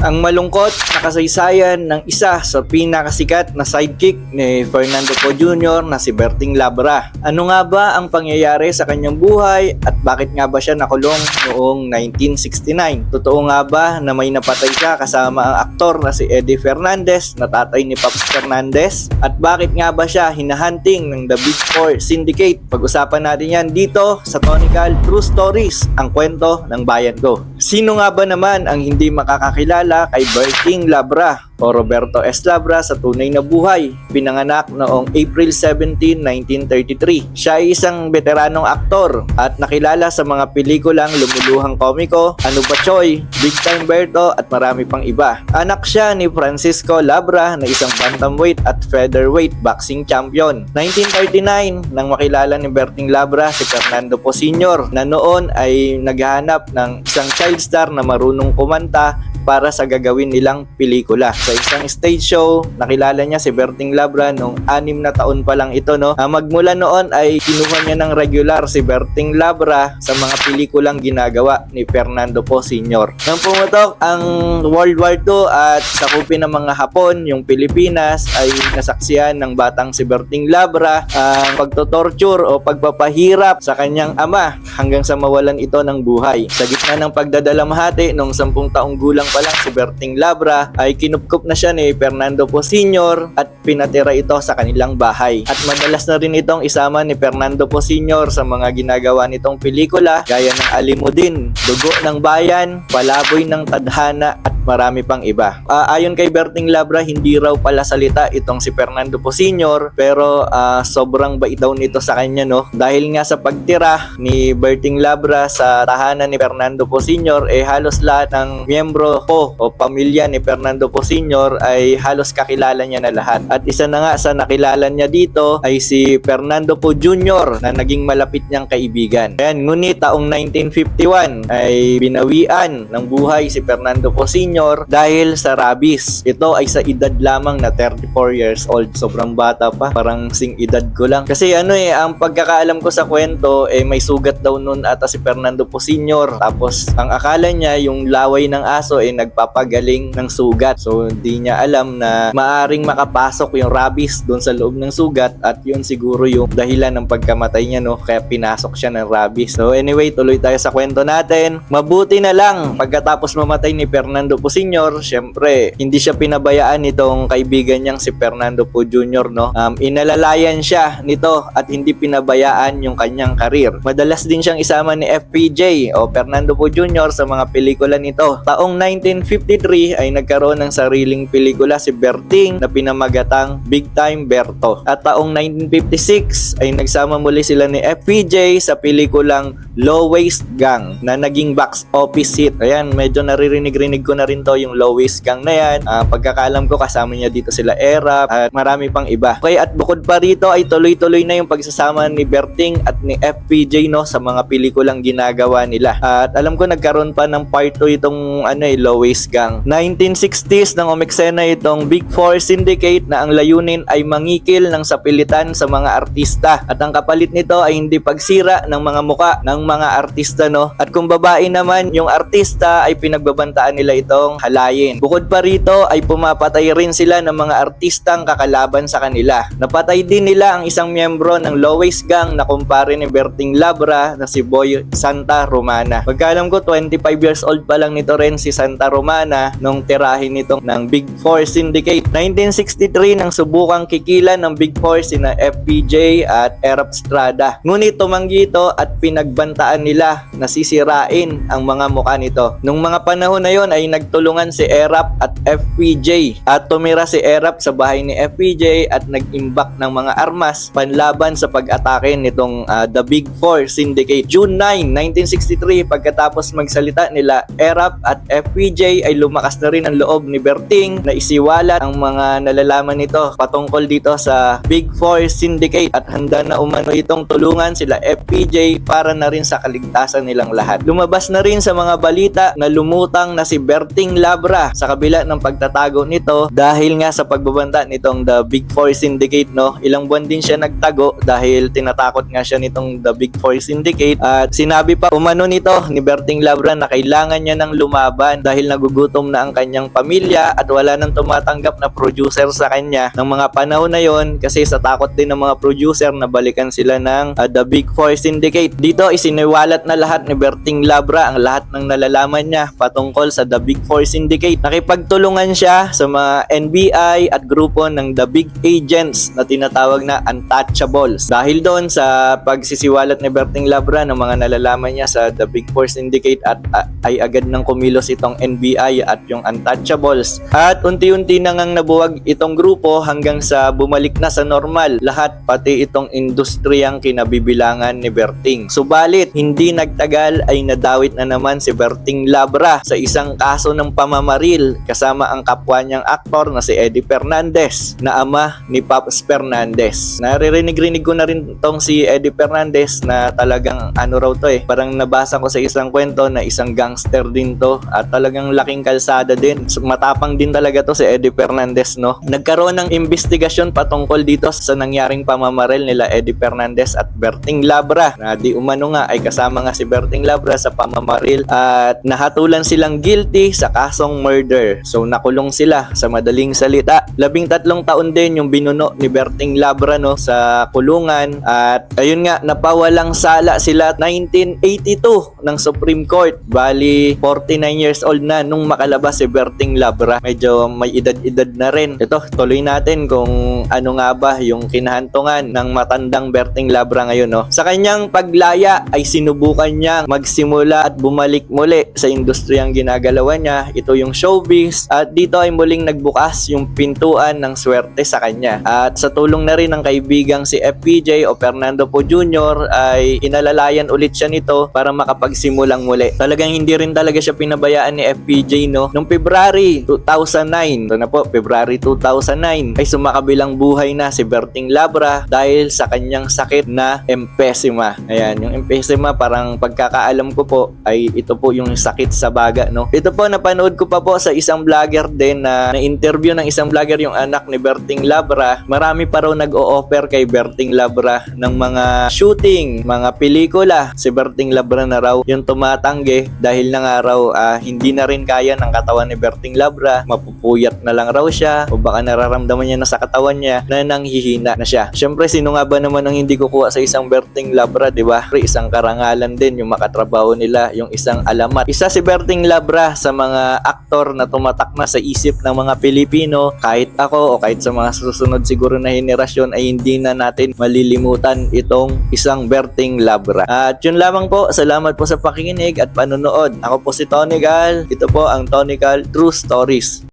Ang malungkot na kasaysayan ng isa sa pinakasikat na sidekick ni Fernando Po Jr. na si Berting Labra. Ano nga ba ang pangyayari sa kanyang buhay at bakit nga ba siya nakulong noong 1969? Totoo nga ba na may napatay siya kasama ang aktor na si Eddie Fernandez na tatay ni Paps Fernandez? At bakit nga ba siya hinahunting ng The Big Four Syndicate? Pag-usapan natin yan dito sa Tonical True Stories, ang kwento ng bayan ko. Sino nga ba naman ang hindi makakakilala kay Berting Labra o Roberto S. Labra sa tunay na buhay. Pinanganak noong April 17, 1933. Siya ay isang veteranong aktor at nakilala sa mga pelikulang Lumuluhang Komiko, Ano Ba Choy, Big Time Berto at marami pang iba. Anak siya ni Francisco Labra na isang bantamweight at featherweight boxing champion. 1939 nang makilala ni Berting Labra si Fernando Po Sr. na noon ay naghahanap ng isang child star na marunong kumanta para sa gagawin nilang pelikula. Sa isang stage show, nakilala niya si Berting Labra nung anim na taon pa lang ito, no? Ah, magmula noon ay kinuha niya ng regular si Berting Labra sa mga pelikulang ginagawa ni Fernando Po Sr. Nang pumutok ang World War II at sakupin ng mga Hapon, yung Pilipinas ay nasaksihan ng batang si Berting Labra ang pagtotorture o pagpapahirap sa kanyang ama hanggang sa mawalan ito ng buhay. Sa gitna ng pagdadalamhati nung 10 taong gulang pa lang si Berting Labra ay kinupkup na siya ni Fernando Po Sr. at pinatira ito sa kanilang bahay. At madalas na rin itong isama ni Fernando Po Sr. sa mga ginagawa nitong pelikula gaya ng Alimudin, Dugo ng Bayan, Palaboy ng Tadhana at marami pang iba. Ah, ayon kay Berting Labra, hindi raw pala salita itong si Fernando Po Sr. pero ah, sobrang bait daw nito sa kanya no dahil nga sa pagtira ni Berting Labra sa tahanan ni Fernando Po Sr. eh halos lahat ng miyembro po o pamilya ni Fernando Po Sr. ay halos kakilala niya na lahat. At isa na nga sa nakilala niya dito ay si Fernando Po Jr. na naging malapit niyang kaibigan. Ayan, ngunit taong 1951 ay binawian ng buhay si Fernando Po Sr. dahil sa rabies. Ito ay sa edad lamang na 34 years old. Sobrang bata pa. Parang sing edad ko lang. Kasi ano eh, ang pagkakaalam ko sa kwento, eh may sugat daw nun ata si Fernando Po Sr. Tapos ang akala niya yung laway ng aso ay nagpapagaling ng sugat. So hindi niya alam na maaring makapasok yung rabies doon sa loob ng sugat at yun siguro yung dahilan ng pagkamatay niya no kaya pinasok siya ng rabies. So anyway, tuloy tayo sa kwento natin. Mabuti na lang pagkatapos mamatay ni Fernando Po Sr. Syempre, hindi siya pinabayaan nitong kaibigan niyang si Fernando Po Jr. no. Um, inalalayan siya nito at hindi pinabayaan yung kanyang karir. Madalas din siyang isama ni FPJ o Fernando Po Jr. sa mga pelikula nito. Taong 1953 ay nagkaroon ng sariling pelikula si Berting na pinamagatang Big Time Berto. At taong 1956 ay nagsama muli sila ni FPJ sa pelikulang Low Waist Gang na naging box office hit. Ayan, medyo naririnig-rinig ko na rin to yung Low Waist Gang na yan. Ah, pagkakaalam ko kasama niya dito sila Era at marami pang iba. Okay, at bukod pa rito ay tuloy-tuloy na yung pagsasama ni Berting at ni FPJ no sa mga pelikulang ginagawa nila. At alam ko nagkaroon pa ng part 2 itong ano eh, Low Waist Gang. 1960s nang umeksena itong Big Four Syndicate na ang layunin ay mangikil ng sapilitan sa mga artista. At ang kapalit nito ay hindi pagsira ng mga muka ng mga artista no. At kung babae naman yung artista ay pinagbabantaan nila itong halayin. Bukod pa rito ay pumapatay rin sila ng mga artistang kakalaban sa kanila. Napatay din nila ang isang miyembro ng Lowest Gang na kumpare ni Berting Labra na si Boy Santa Romana. Pagkalam ko 25 years old pa lang nito rin si Santa Romana nung tirahin nitong ng Big Four Syndicate. 1963 nang subukang kikilan ng Big Four sina FPJ at Erap Strada. Ngunit tumanggi ito at pinagbantaan nila na sisirain ang mga mukha nito. Nung mga panahon na yon ay nagtulungan si Erap at FPJ at tumira si Erap sa bahay ni FPJ at nag-imbak ng mga armas panlaban sa pag-atake nitong ah, The Big Four Syndicate. June 9, 1963 pagkatapos magsalita nila Erap at FPJ ay lumakas na rin ang loob ni Berting na isiwalat ang mga nalalaman nito patungkol dito sa Big Four Syndicate at handa na umano itong tulungan sila FPJ para na rin sa kaligtasan nilang lahat. Lumabas na rin sa mga balita na lumutang na si Berting Labra sa kabila ng pagtatago nito dahil nga sa pagbabanta nitong The Big Four Syndicate no. Ilang buwan din siya nagtago dahil tinatakot nga siya nitong The Big Four Syndicate at sinabi pa umano nito ni Berting Labra na kailangan niya ng lumaban dahil nagugutom na ang kanyang pamilya at wala nang tumatanggap na producer sa kanya ng mga panahon na yon kasi sa takot din ng mga producer na balikan sila ng uh, The Big Four Syndicate. Dito isiniwalat na lahat ni Berting Labra ang lahat ng nalalaman niya patungkol sa The Big Four Syndicate. Nakipagtulungan siya sa mga NBI at grupo ng The Big Agents na tinatawag na Untouchables. Dahil doon sa pagsisiwalat ni Berting Labra ng mga nalalaman niya sa The Big Four Syndicate at uh, ay agad nang kumilos itong NBI at yung Untouchables. At unti-unti na ngang nabuwag itong grupo hanggang sa bumalik na sa normal lahat pati itong industriyang kinabibilangan ni Berting. Subalit, hindi nagtagal ay nadawit na naman si Berting Labra sa isang kaso ng pamamaril kasama ang kapwa niyang aktor na si Eddie Fernandez na ama ni Paps Fernandez. Naririnig-rinig ko na rin tong si Eddie Fernandez na talagang ano raw to eh. Parang nabasa ko sa isang kwento na isang gangster din to at talagang laking kalsada din. Matapang din talaga to si Eddie Fernandez no. Nagkaroon ng investigasyon patungkol dito sa nangyaring pamamaril nila Eddie Fernandez at Berting Labra na di umano nga ay kasama nga si Berting Labra sa pamamaril at nahatulan silang guilty sa kasong murder. So nakulong sila sa madaling salita. Labing tatlong taon din yung binuno ni Berting Labra no sa kulungan at ayun nga napawalang sala sila 1982 ng Supreme Court. Bali 49 years old na nung makalabas si Berting Labra. Medyo may edad-edad na rin. Ito, tuloy natin kung ano nga ba yung kinahantungan ng matandang Berting Labra ngayon. No? Sa kanyang paglaya ay sinubukan niya magsimula at bumalik muli sa industriyang ginagalawan niya. Ito yung showbiz at dito ay muling nagbukas yung pintuan ng swerte sa kanya. At sa tulong na rin ng kaibigang si FPJ o Fernando Po Jr. ay inalalayan ulit siya nito para makapagsimulang muli. Talagang hindi rin talaga siya pinabayaan ni FPJ no. Noong February 2009, ito na po, February 2009 ay sumakabilang buhay na si Berting Labra dahil sa kanyang sakit na emphysema. Ayan, yung emphysema parang pagkakaalam ko po ay ito po yung sakit sa baga no. Ito po napanood ko pa po sa isang vlogger din na na-interview ng isang vlogger yung anak ni Berting Labra. Marami pa raw nag-o-offer kay Berting Labra ng mga shooting, mga pelikula. Si Berting Labra na raw yung tumatanggi dahil na nga raw ah, hindi na rin kaya ng katawan ni Berting Labra. Mapupuyat na lang raw siya o baka nararamdaman niya na sa katawan niya na nanghihina na siya. Siyempre, sino nga ba naman ang hindi kukuha sa isang Berting Labra, di ba? Isang karangalan din yung makatrabaho nila, yung isang alamat. Isa si Berting Labra sa mga aktor na tumatak na sa isip ng mga Pilipino. Kahit ako o kahit sa mga susunod siguro na henerasyon ay hindi na natin malilimutan itong isang Berting Labra. At yun lamang po. Salamat po sa pakikinig at panonood. Ako po si Tony Gal. Ito po ang Tony Gal True Stories.